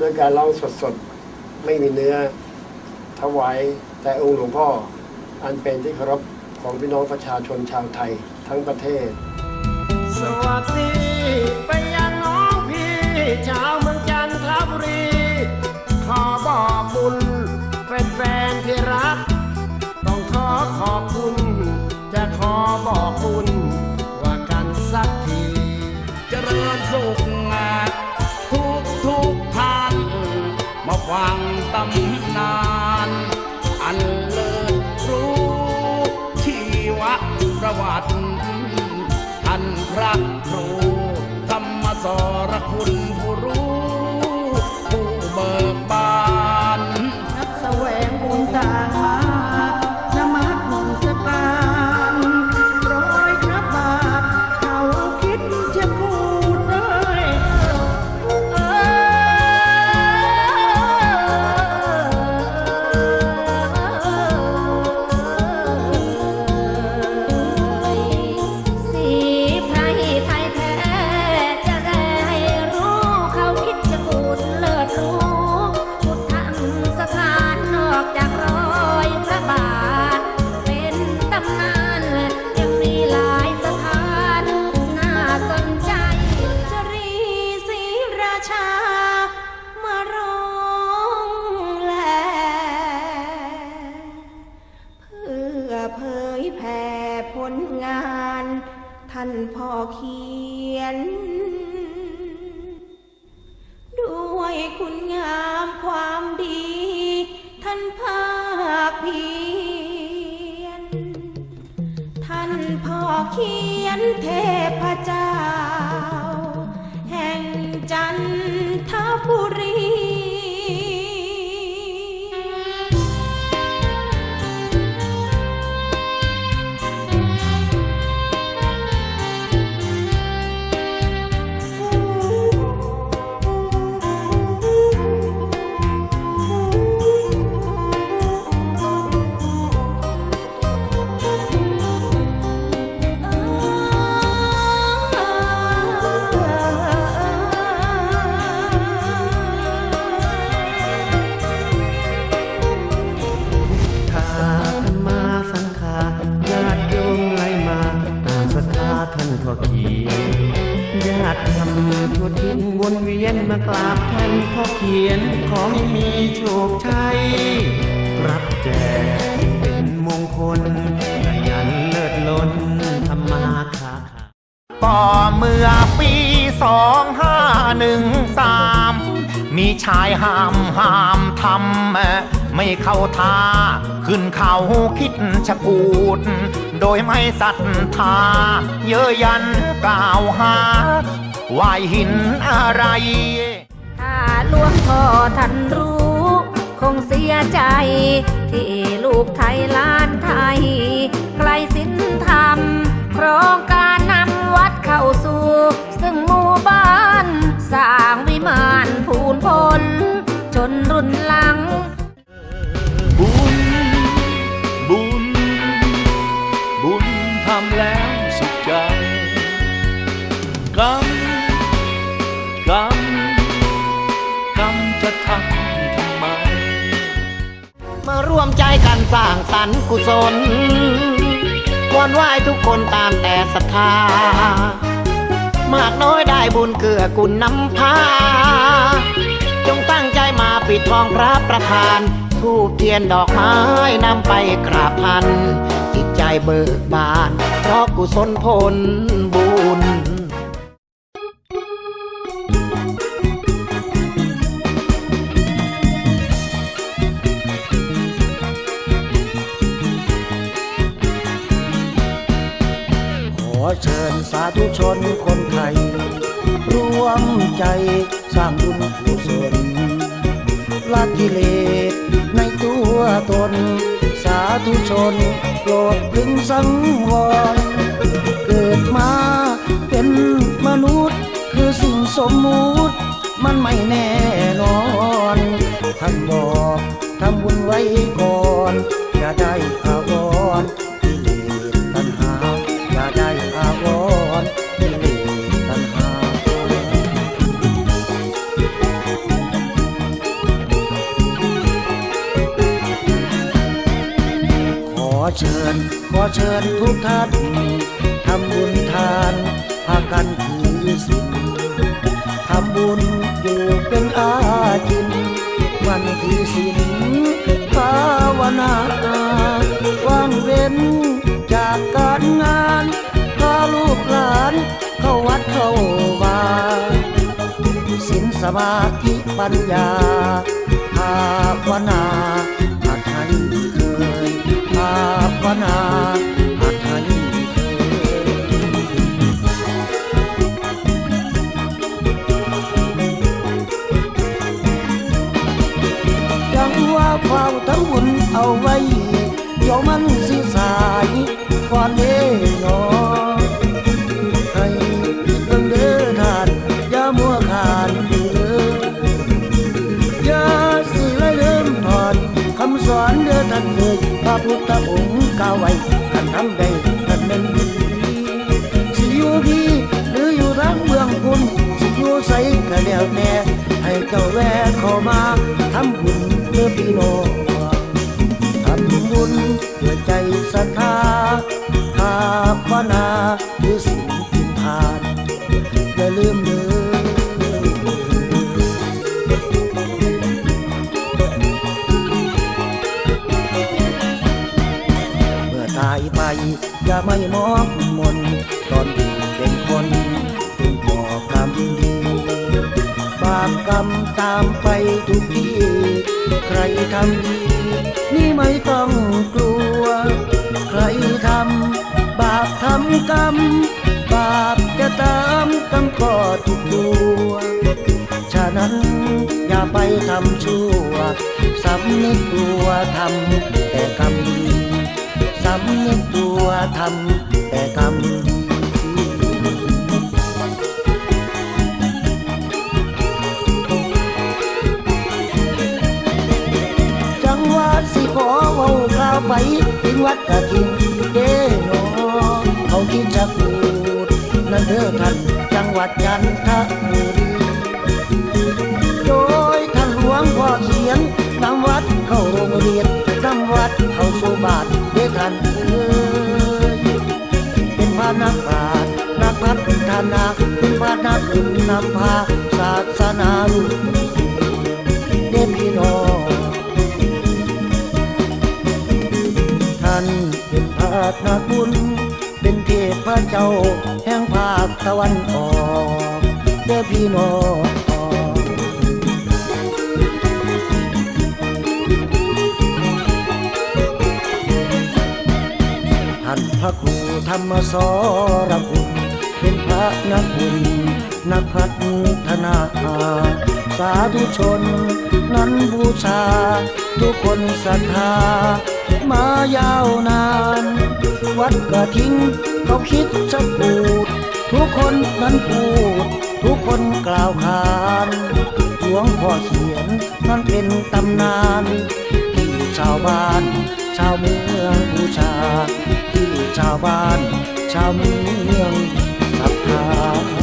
ด้วยการร้องสดๆ ไม่มีเนื้อ ถวายแต่องค์หลวงพ่อ อันเป็นที่เคารพของพี่น้องประชาชนชาวไทยทั้งประเทศ สวัสดีไปยังน้องพี่ชาวเมืองจันทบุรี ขอบอกบุญแฟนๆที่รัก ต้องขอขอบคุณ จะขอบอกบุญ ระครูธรรมสรคุณ เขียนเทพเจ้า วนเวียนมากราบท่านพ่อเขียนขอให้มีโชคชัยรับแจกเป็นมงคลขยันเลิศล้นทำมาค้าขายก็เมื่อปีสองห้าหนึ่งสามมีชายห้ามห้ามทำไม่เข้าท่า ขึ้นเขาคิดชะกูด โดยไม่ศรัทธา เยอะยันกล่าวหา วายหินอะไรถ้าหลวงพ่อท่านรู้ คงเสียใจ ที่ลูกไทยล้านไทย ไกลสินธรรมโครงการนำ สร้างสรรค์กุศลวอนไหว้ทุกคนตามแต่ศรัทธามากน้อยได้บุญเกื้อกุลนำพา จงตั้งใจมาปิดทองพระประธานทูบเทียนดอกไม้นำไปกราบท่านจิตใจเบิกบานเพราะกุศลผลบุญ เชิญสาธุชนคนไทย รวมใจสร้างบุญกุศลละกิเลสในตัวตน สาธุชนโปรดพึงสังวร เกิดมาเป็นมนุษย์คือสิ่งสมมุติมันไม่แน่นอนท่านบอกทำบุญไว้ก่อน จะได้อา เชิญ ขอเชิญทุกท่านทำบุญทานพากันถือศีลทำบุญอยู่เป็นอาจิน วันที่สินภาวนาว่างเว้นจากการงานพาลูกหลานเข้าวัดเข้าวาสินสมาธิปัญญาภาวนา นาอาไทยเคยจังว่าเฝ้าทั้งบุญเอาไว้เดี๋ยวมันสิสายก่อนเด้นอให้เบิ่งเด้อทานอย่ามัวขานเด้ออย่าสิไล่เริ่มถอนคำสอนเด้อท่านเอ่ยพระพุทธองค์าวไว้ท่านทำได้ท่านเป็นดีสิอยู่พี่หรืออยู่ทางเมืองคุณสิอยู่ใสก็แล้วแน่ให้เจ้าแวะเข้ามาทำบุญเพื่อพี่น้องทำบุญเพื่อใจศรัทธาภาวนาหรือสิ่ง ปทำกรรม บาปจะตามกรรมก็ทุกตัวฉะนั้นอย่าไปทำชั่วสำนึกตัวทำแต่กรรมดีสำนึกตัวทำแต่กรรมจังหวัดสิขอเว้ากล่าวไปถึงวัดกะทิงเด้น เขาคิดจะพูดนั่นเด้อท่านจังหวัดจันทบุรีโดยท่านหลวงพ่อเขียนนำวัดเข้าโรงเรียนนำวัดเข้าสู่บาทเด้อท่านเอ้ยเป็นพระนักปราชญ์นักพัฒนาเป็นพระนักขึ้นนำพาศาสนารุ่เด้อพี่น้องท่านเป็นพระนาคุณ เป็นเทพเจ้าแห่งภาคตะวันออกเด้อพี่น้องท่านพระครูธรรมสรคุณเป็นพระนักบุญนักพัฒนาสาธุชน นั้นบูชา ทุกคนศรัทธา มายาวนาน วัดกระทิ้งเขาคิดจะปูด ทุกคนนั้นพูด ทุกคนกล่าวขานหลวงพ่อเขียนนั้นเป็นตำนานที่ชาวบ้าน ชาวเมืองบูชา ที่ชาวบ้าน ชาวเมืองศรัทธา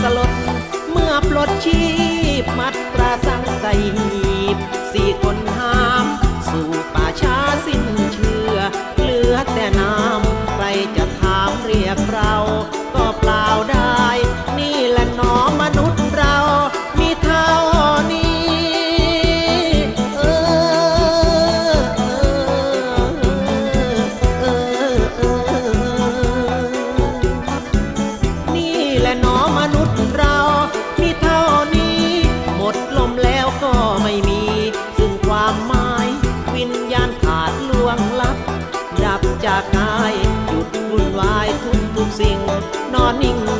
สลด เมื่อปลดชีพมัดตราสังใส่ mình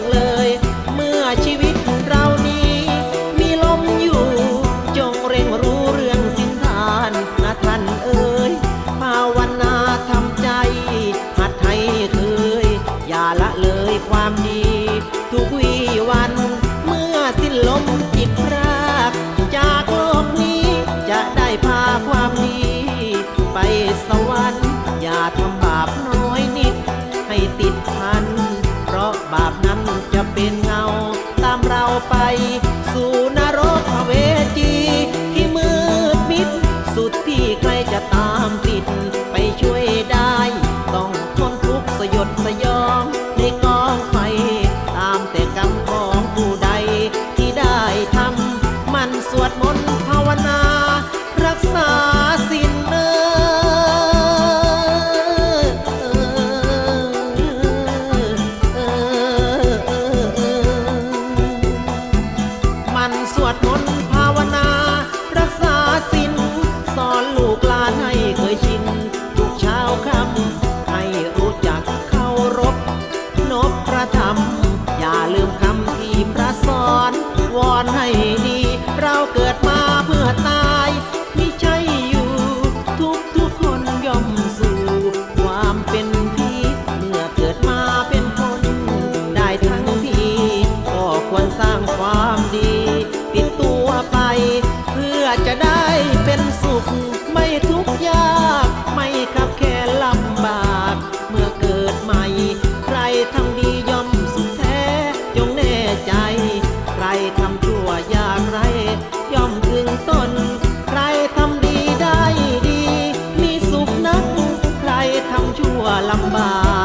ลำบาก